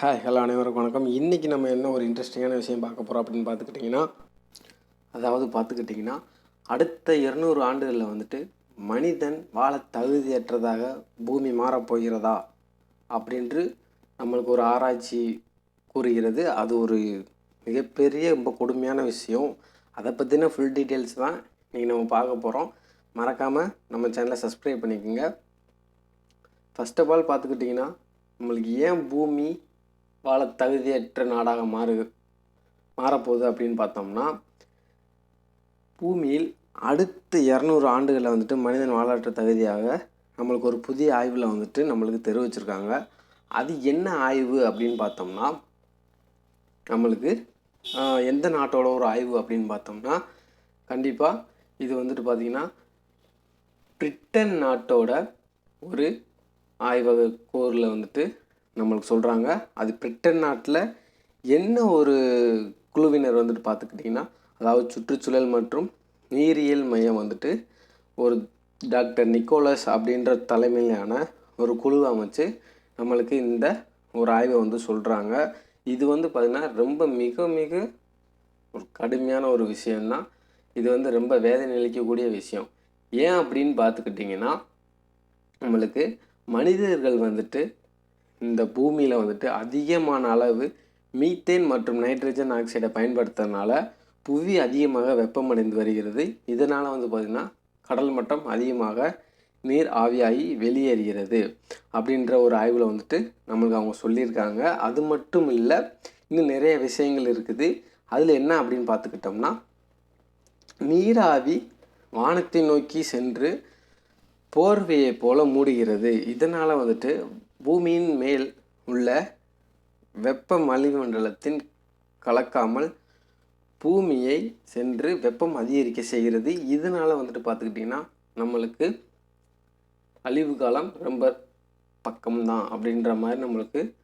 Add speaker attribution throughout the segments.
Speaker 1: Hi hello அனைவருக்கும் வணக்கம். இன்றைக்கி நம்ம என்ன ஒரு இன்ட்ரெஸ்டிங்கான விஷயம் பார்க்க போகிறோம் அப்படின்னு பார்த்துக்கிட்டிங்கன்னா அதாவது பார்த்துக்கிட்டிங்கன்னா அடுத்த இருநூறு ஆண்டுகளில் வந்துட்டு மனிதன் வாழ தகுதியற்றதாக பூமி மாறப்போகிறதா அப்படின்று நம்மளுக்கு ஒரு ஆராய்ச்சி கூறுகிறது. அது ஒரு மிகப்பெரிய ரொம்ப கொடுமையான விஷயம். அதை பற்றின ஃபுல் டீட்டெயில்ஸ் தான் இன்றைக்கி நம்ம பார்க்க போகிறோம் மறக்காமல் நம்ம சேனலை சப்ஸ்கிரைப் பண்ணிக்கோங்க. ஃபஸ்ட் ஆஃப் ஆல் பார்த்துக்கிட்டிங்கன்னா நம்மளுக்கு ஏன் பூமி வாழ தகுதியற்ற நாடாக மாறு மாறப்போகுது அப்படின்னு பார்த்தோம்னா பூமியில் அடுத்த இரநூறு ஆண்டுகளில் வந்துட்டு மனிதன் வாழற்ற தகுதியாக நம்மளுக்கு ஒரு புதிய ஆய்வில் வந்துட்டு நம்மளுக்கு தெரிவிச்சிருக்காங்க அது என்ன ஆய்வு அப்படின்னு பார்த்தோம்னா நம்மளுக்கு எந்த நாட்டோட ஒரு ஆய்வு அப்படின்னு பார்த்தோம்னா கண்டிப்பாக இது வந்துட்டு பார்த்திங்கன்னா பிரிட்டன் நாட்டோட ஒரு ஆய்வக கோரில் வந்துட்டு நம்மளுக்கு சொல்கிறாங்க அது பிரிட்டன் நாட்டில் என்ன ஒரு குழுவினர் வந்துட்டு பார்த்துக்கிட்டிங்கன்னா அதாவது சுற்றுச்சூழல் மற்றும் நீரியல் மையம் வந்துட்டு ஒரு டாக்டர் நிக்கோலஸ் அப்படின்ற தலைமையிலான ஒரு குழு அமைச்சு நம்மளுக்கு இந்த ஒரு ஆய்வை வந்து சொல்கிறாங்க இது வந்து பார்த்திங்கன்னா ரொம்ப மிக மிக ஒரு கடுமையான ஒரு விஷயந்தான் இது வந்து ரொம்ப வேதனை அளிக்கக்கூடிய விஷயம். ஏன் அப்படின்னு பார்த்துக்கிட்டிங்கன்னா நம்மளுக்கு மனிதர்கள் வந்துட்டு இந்த பூமியில் வந்துட்டு அதிகமான அளவு மீத்தேன் மற்றும் நைட்ரஜன் ஆக்சைடை பயன்படுத்துறதுனால புவி அதிகமாக வெப்பமடைந்து வருகிறது. இதனால் வந்து பார்த்திங்கன்னா கடல் மட்டம் அதிகமாக நீர் ஆவியாகி வெளியேறுகிறது அப்படின்ற ஒரு ஆய்வில் வந்துட்டு நம்மளுக்கு அவங்க சொல்லியிருக்காங்க. அது மட்டும் இல்லை இன்னும் நிறைய விஷயங்கள் இருக்குது. அதில் என்ன அப்படின்னு பார்த்துக்கிட்டோம்னா நீராவி வானத்தை நோக்கி சென்று போர்வையை போல மூடுகிறது. இதனால் வந்துட்டு பூமியின் மேல் உள்ள வெப்ப மண்டலத்தின் கலக்காமல் பூமியை சென்று வெப்பம் அதிகரிக்க செய்கிறது. இதனால் வந்துட்டு பார்த்துக்கிட்டிங்கன்னா நம்மளுக்கு அழிவு காலம் ரொம்ப பக்கம்தான் அப்படின்ற மாதிரி நம்மளுக்கு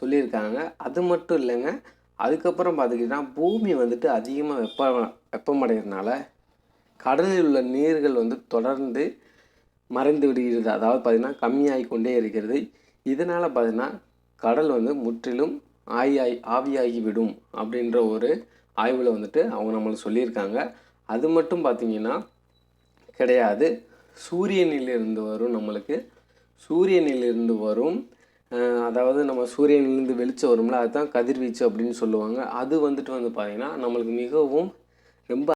Speaker 1: சொல்லியிருக்காங்க. அது மட்டும் இல்லைங்க அதுக்கப்புறம் பார்த்துக்கிட்டிங்கன்னா பூமி வந்துட்டு அதிகமாக வெப்ப வெப்பமடைகிறதுனால கடலில் உள்ள நீர்கள் வந்து தொடர்ந்து மறைந்து விடுகிறது. அதாவது பார்த்திங்கன்னா கம்மியாகி கொண்டே இருக்கிறது. இதனால் பார்த்திங்கன்னா கடல் வந்து முற்றிலும் ஆவியாகி ஆவியாகி விடும் அப்படின்ற ஒரு ஆய்வில் வந்துட்டு அவங்க நம்மளுக்கு சொல்லியிருக்காங்க. அது மட்டும் பார்த்திங்கன்னா கிடையாது. சூரியனிலிருந்து வரும் நம்மளுக்கு. சூரியனிலிருந்து வரும் அதாவது நம்ம சூரியனிலிருந்து வெளிச்சம் வரும்ல அதுதான் கதிர்வீச்சு அப்படின்னு சொல்லுவாங்க. அது வந்துட்டு வந்து பார்த்திங்கன்னா நம்மளுக்கு மிகவும் ரொம்ப